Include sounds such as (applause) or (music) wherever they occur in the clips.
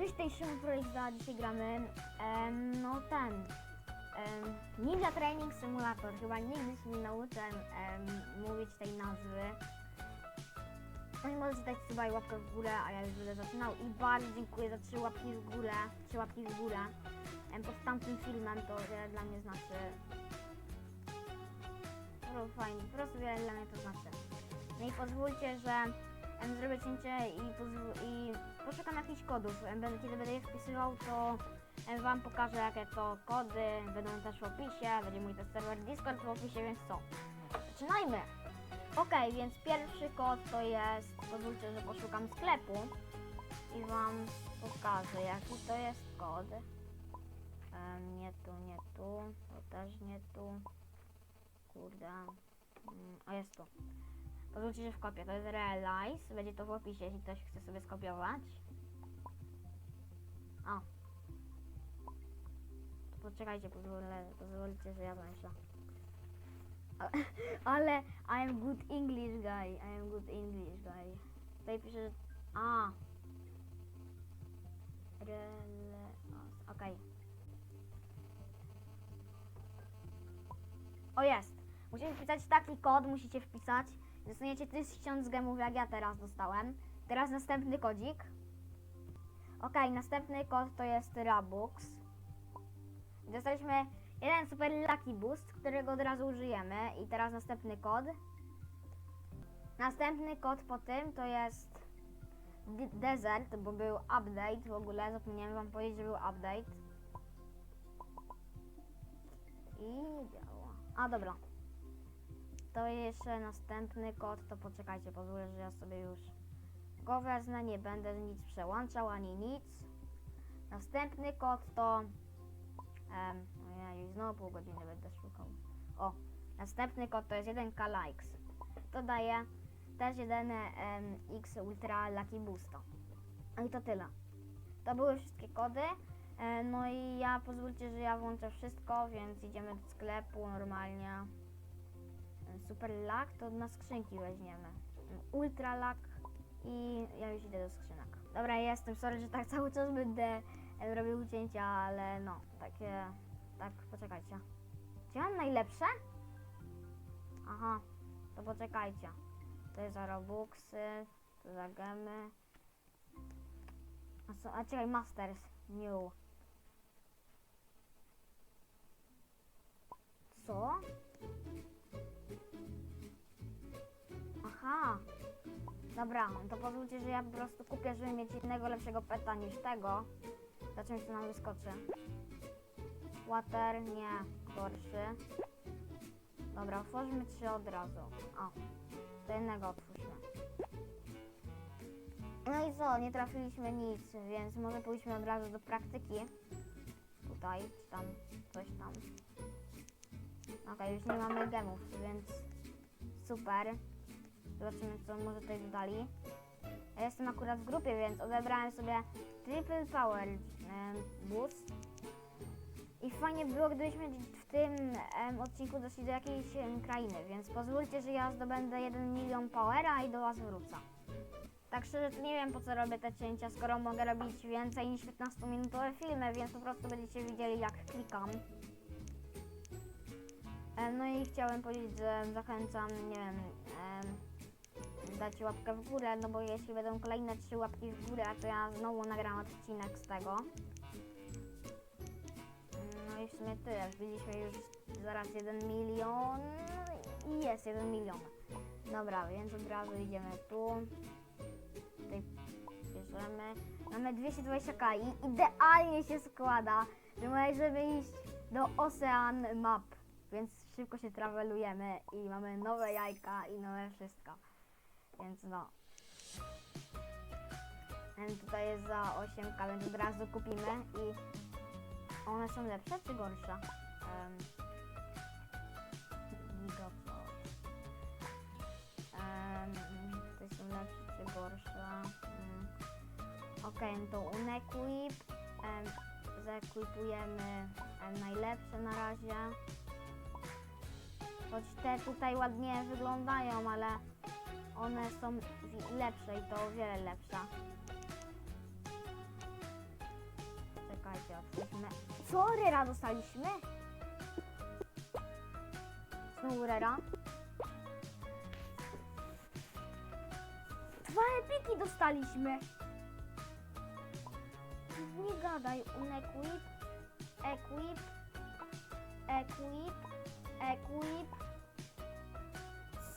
Cześć, tej Szymon Projekt, dzisiaj gramy, em, no ten, em, Ninja Training Simulator, chyba nigdy się nie nauczę mówić tej nazwy. No i możecie dać suba i łapkę w górę, a ja już będę zaczynał i bardzo dziękuję za trzy łapki w górę, trzy łapki w górę em, pod tamtym filmem, to wiele dla mnie znaczy, no fajnie, po prostu wiele dla mnie to znaczy. No i pozwólcie, że zrobię cięcie i, i poszukam jakichś kodów. Kiedy będę je wpisywał, to Wam pokażę jakie to kody. Będą też w opisie, będzie mój też serwer Discord w opisie, więc co? Zaczynajmy! Ok, więc pierwszy kod to jest, pozwólcie, że poszukam sklepu i Wam pokażę jaki to jest kod. Nie tu, nie tu, to też nie tu. Kurde. Mm, O, jest tu. Pozwólcie, że wkopię. To jest Realize. Będzie to w opisie, jeśli ktoś chce sobie skopiować. O. To poczekajcie, pozwolę, pozwólcie, że ja myślę. (laughs) Ale, I am good English guy. I am good English guy. Tutaj pisze, że... A. Realize. Okej. O jest. Musicie wpisać taki kod, musicie wpisać. Dostaniecie 1000 gemów, jak ja teraz dostałem. Teraz następny kodzik. Ok, następny kod to jest Rabux. Dostaliśmy jeden super lucky boost, którego od razu użyjemy. I teraz następny kod. Następny kod po tym to jest Desert, bo był update w ogóle. Zapomniałem wam powiedzieć, że był update. I działa. A dobra. To jeszcze następny kod, to poczekajcie, pozwolę, że ja sobie już go wezmę, nie będę nic przełączał ani nic. Następny kod to... Um, ojej, znowu pół godziny będę szukał. O, następny kod to jest 1k likes. To daje też 1 em, x ultra lucky boosta. No i to tyle. To były wszystkie kody. E, No i ja pozwólcie, że ja włączę wszystko, więc idziemy do sklepu normalnie. Super luck to na skrzynki weźmiemy. Ultra luck i ja już idę do skrzynek. Dobra, jestem. Sorry, że tak cały czas będę robił cięcia, ale no, takie. Tak, poczekajcie. Czy mam najlepsze? Aha, to poczekajcie. To jest za Robuxy, to za gemy. A, co, a czekaj, Masters, New. Co? Aha. Dobra, to pozwólcie, że ja po prostu kupię, żeby mieć innego lepszego peta niż tego. Za czymś to nam wyskoczy. Water, nie, gorszy. Dobra, otworzymy trzy od razu. O, to jednego otwórzmy. No i co, nie trafiliśmy nic, więc może pójdźmy od razu do praktyki. Tutaj, czy tam, coś tam. Okej, już nie mamy gemów, więc super. Zobaczymy, co może tutaj dodali. Ja jestem akurat w grupie, więc odebrałem sobie Triple Power Boost. I fajnie było, gdybyśmy w tym em, odcinku doszli do jakiejś em, krainy, więc pozwólcie, że ja zdobędę 1 milion powera i do Was wrócę. Tak szczerze, to nie wiem po co robię te cięcia, skoro mogę robić więcej niż 15-minutowe filmy, więc po prostu będziecie widzieli jak klikam. No i chciałem powiedzieć, że zachęcam, nie wiem, em, dać łapkę w górę, no bo jeśli będą kolejne trzy łapki w górę, to ja znowu nagram odcinek z tego. No i w sumie tyle, już zaraz 1 milion i jest 1 milion. Dobra, więc od razu idziemy tu. Tutaj bierzemy. Mamy 220k i idealnie się składa, że możemy iść do Ocean Map. Więc szybko się travelujemy i mamy nowe jajka i nowe wszystko. Więc no. Em, Tutaj jest za 8k, więc od razu kupimy i one są lepsze czy gorsze? Um, Gigapod. Um, to są lepsze czy gorsze? Um, Okej, no to unequip. Um, zaequipujemy em, najlepsze na razie. Choć te tutaj ładnie wyglądają, ale one są lepsze i to o wiele lepsze. dostaliśmy? Co? Rera dostaliśmy? Znowu Rera? Dwa epiki dostaliśmy! Nie gadaj, unequip, equip, equip, equip.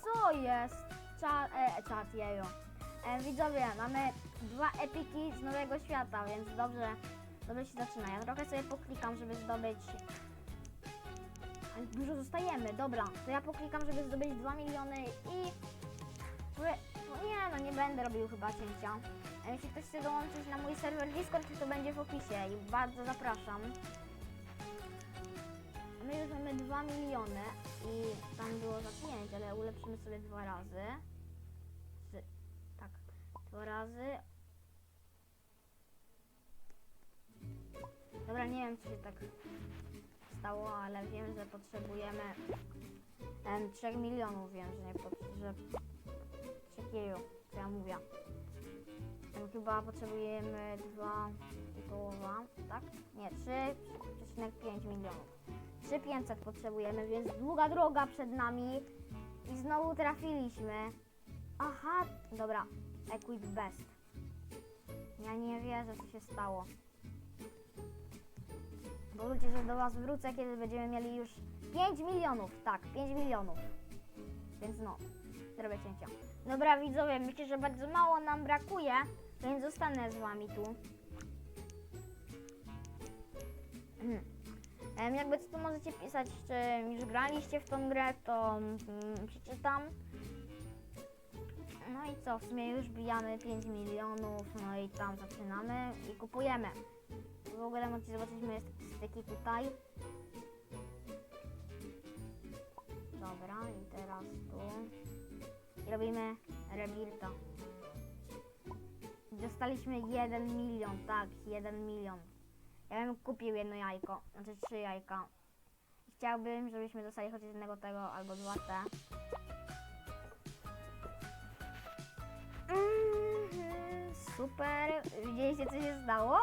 Co jest? Cza, e, czat, jejo. E, widzowie, mamy dwa epiki z Nowego Świata, więc dobrze, dobrze się zaczyna. Ja trochę sobie poklikam, żeby zdobyć... Dużo zostajemy, dobra. To ja poklikam, żeby zdobyć 2 miliony i... No Nie, no nie będę robił chyba cięcia. A jeśli ktoś chce dołączyć na mój serwer Discord, to będzie w opisie i bardzo zapraszam. My już mamy 2 miliony i tam było za 5, ale ulepszymy sobie dwa razy. Razy. Dobra, nie wiem co się tak stało, ale wiem, że potrzebujemy em, 3 milionów, wiem, że nie pot- że takiego, co ja mówię. Em, Chyba potrzebujemy 2 połowa, tak? Nie, 3,5 milionów. 3500 potrzebujemy, więc długa droga przed nami i znowu trafiliśmy. Aha, dobra, equip best. Ja nie wierzę, co się stało. Pozwólcie, że do Was wrócę, kiedy będziemy mieli już 5 milionów. Tak, 5 milionów. Więc no, zrobię cięcia. Dobra, widzowie, myślę, że bardzo mało nam brakuje, więc zostanę z Wami tu. (clears throat) Hmm. Jakby co to możecie pisać, czy już graliście w tą grę, to mm, przeczytam. No i co, w sumie już bijamy 5 milionów, no i tam zaczynamy i kupujemy. W ogóle możecie zobaczyć moje statystyki tutaj. Dobra, i teraz tu. I robimy rebuilda. Dostaliśmy 1 milion, tak, 1 milion. Ja bym kupił jedno jajko, znaczy trzy jajka. Chciałbym, żebyśmy dostali chociaż jednego tego albo dwa te. Super. Widzieliście co się stało?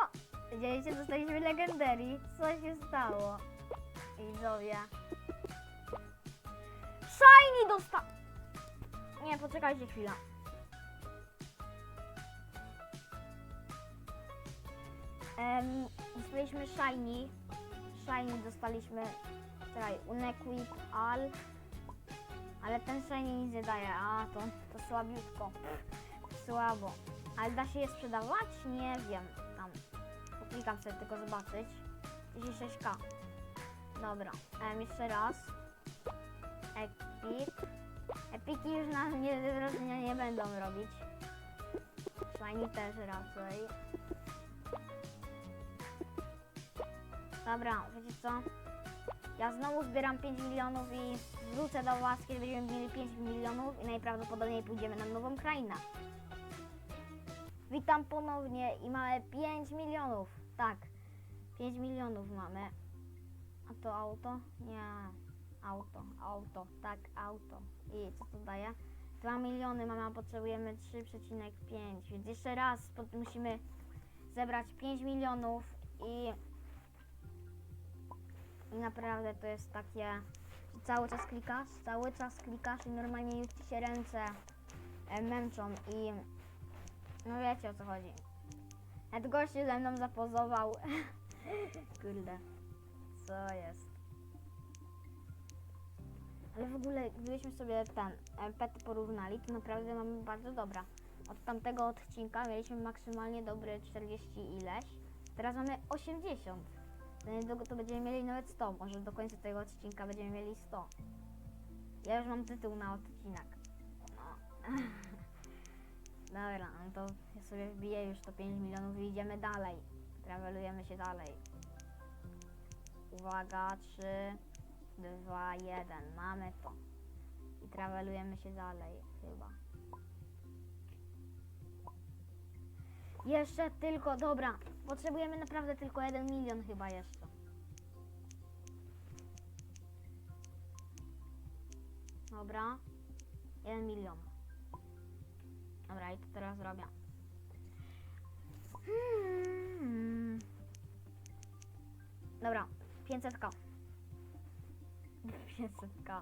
Widzieliście, dostaliśmy legendary. Co się stało? Widzowie. Shiny dosta... Nie, poczekajcie chwilę. Em, dostaliśmy shiny. Shiny dostaliśmy. Czekaj, unequip all. Ale ten shiny nic nie daje. A, to, to słabiutko. Słabo. Ale da się je sprzedawać? Nie wiem. Tam. Poklikam sobie tylko zobaczyć. 36k. Dobra. Em, jeszcze raz. Epic. Epiki już na nie, wrażenia nie będą robić. Shiny też raczej. Dobra, wiecie co? Ja znowu zbieram 5 milionów i wrócę do Was, kiedy będziemy mieli 5 milionów i najprawdopodobniej pójdziemy na nową krainę. Witam ponownie i mamy 5 milionów. Tak, 5 milionów mamy. A to auto? Nie. Auto, auto, tak, auto. I co to daje? 2 miliony mamy, a potrzebujemy 3,5. Więc jeszcze raz musimy zebrać 5 milionów i i naprawdę to jest takie, cały czas klikasz, cały czas klikasz i normalnie już ci się ręce e, męczą i no wiecie o co chodzi. Nawet gościu ze mną zapozował. (laughs) Kurde, co jest? Ale w ogóle, gdybyśmy sobie ten e, pety porównali, to naprawdę mamy bardzo dobra. Od tamtego odcinka mieliśmy maksymalnie dobry 40 ileś, teraz mamy 80. Za niedługo to będziemy mieli nawet 100, może do końca tego odcinka będziemy mieli 100. Ja już mam tytuł na odcinek. No. (laughs) Dobra, no to ja sobie wbiję już to 5 milionów i idziemy dalej. Travelujemy się dalej. Uwaga, 3, 2, 1. Mamy to. I travelujemy się dalej, chyba. Jeszcze tylko, dobra. Potrzebujemy naprawdę tylko 1 milion chyba jeszcze. Dobra. 1 milion. Dobra, i to teraz zrobię. Hmm. Dobra, 500k. 500k.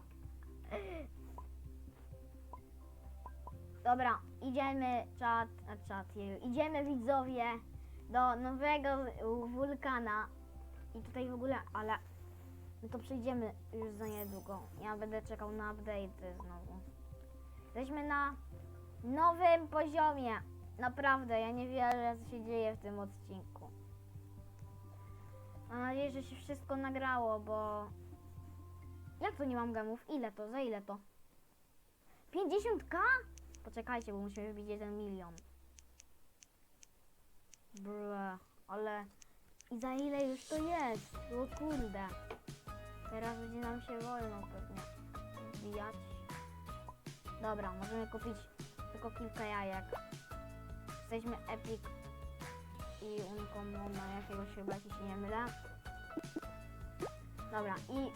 (laughs) Dobra, idziemy czat, a czat, idziemy widzowie do nowego wulkana i tutaj w ogóle, ale no to przyjdziemy już za niedługo. Ja będę czekał na update znowu. Jesteśmy na nowym poziomie. Naprawdę, ja nie wierzę, co się dzieje w tym odcinku. Mam nadzieję, że się wszystko nagrało, bo... Jak to nie mam gemów? Ile to? Za ile to? 50k? Poczekajcie, bo musimy wbić jeden milion. Bre, ale... I za ile już to jest? O kurde. Teraz będzie nam się wolno pewnie wbijać. Dobra, możemy kupić tylko kilka jajek. Jesteśmy Epic i Uncommon na jakiegoś chyba, się nie mylę. Dobra, i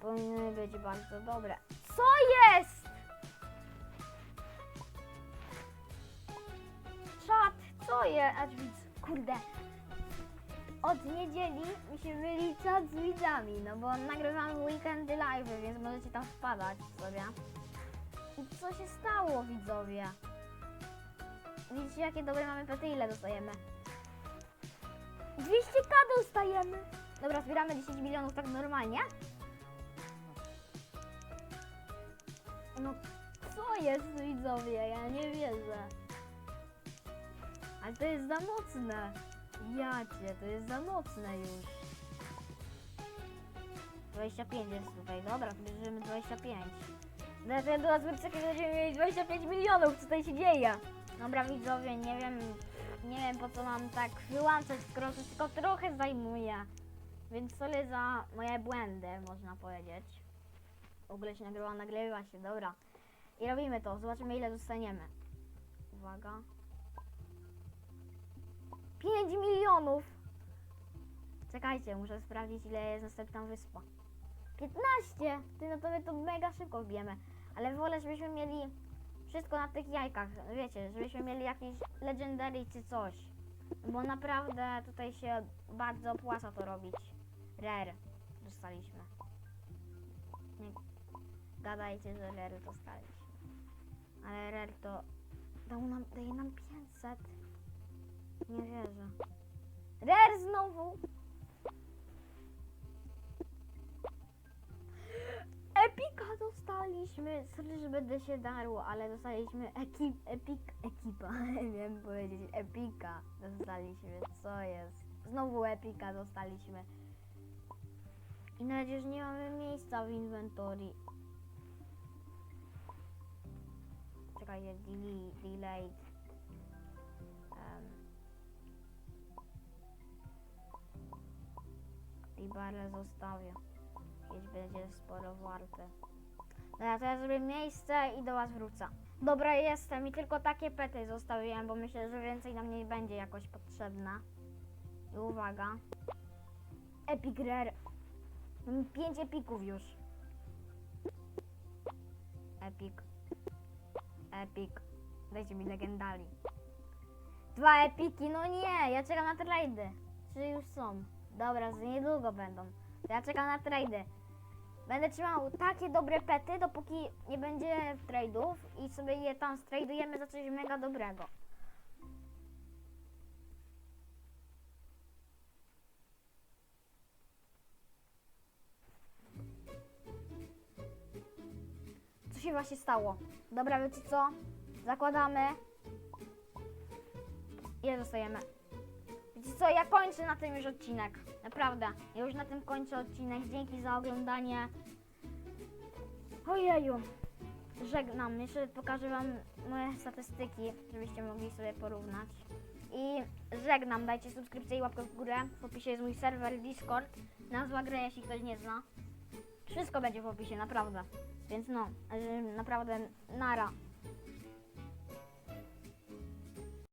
powinny być bardzo dobre. Co jest? Czat, co jest? Widz, kurde. Od niedzieli mi się myli czat z widzami, no bo nagrywam weekendy live, więc możecie tam wpadać sobie. I co się stało, widzowie? Widzicie, jakie dobre mamy pety? Ile dostajemy? 200k dostajemy! Dobra, zbieramy 10 milionów tak normalnie. No, co jest, widzowie? Ja nie wierzę. Ale to jest za mocne. Jacie, to jest za mocne już. 25 jest tutaj, dobra, bierzemy 25. Dlatego do nas wyczekać, będziemy mieli 25 milionów, co tutaj się dzieje? Dobra widzowie, nie wiem, nie wiem po co mam tak wyłączać, skoro to tylko trochę zajmuje. Więc sorry za moje błędy, można powiedzieć. W ogóle się nagrywa, nagrywa się, dobra. I robimy to, zobaczymy ile dostaniemy. Uwaga. 5 milionów! Czekajcie, muszę sprawdzić ile jest następna wyspa. 15! Ty no to my to mega szybko wbijemy. Ale wolę, żebyśmy mieli wszystko na tych jajkach. Wiecie, żebyśmy mieli jakieś legendary czy coś. Bo naprawdę tutaj się bardzo opłaca to robić. Rare dostaliśmy. Nie gadajcie, że rare dostaliśmy. Ale rare to dał nam, daje nam 500. Nie wierzę. Rare znowu! Epika dostaliśmy! Sorry, że będę się darło, ale dostaliśmy ekip, epik, ekipa. Wiem (laughs) powiedzieć, epika dostaliśmy. Co jest? Znowu epika dostaliśmy. I na razie już nie mamy miejsca w inwentory. Czekajcie, delete, delete. Um. I barę zostawię. Kiedyś będzie sporo warte. Dobra, to ja zrobię miejsce i do was wrócę. Dobra, jestem i tylko takie pety zostawiłem, bo myślę, że więcej nam nie będzie jakoś potrzebna. I uwaga. Epic Rare. Mam 5 epików już. Epic. Epic. Dajcie mi legendali. Dwa epiki, no nie, ja czekam na trady. Czy już są? Dobra, za niedługo będą. Ja czekam na trady. Będę trzymał takie dobre pety, dopóki nie będzie trade'ów i sobie je tam stradujemy za coś mega dobrego. Co się właśnie stało? Dobra, wiecie co? Zakładamy. Ile dostajemy? Co, ja kończę na tym już odcinek. Naprawdę. Ja już na tym kończę odcinek. Dzięki za oglądanie. Ojeju. Żegnam. Jeszcze pokażę wam moje statystyki, żebyście mogli sobie porównać. I żegnam. Dajcie subskrypcję i łapkę w górę. W opisie jest mój serwer Discord. Nazwa gry, jeśli ktoś nie zna. Wszystko będzie w opisie, naprawdę. Więc no, że naprawdę nara.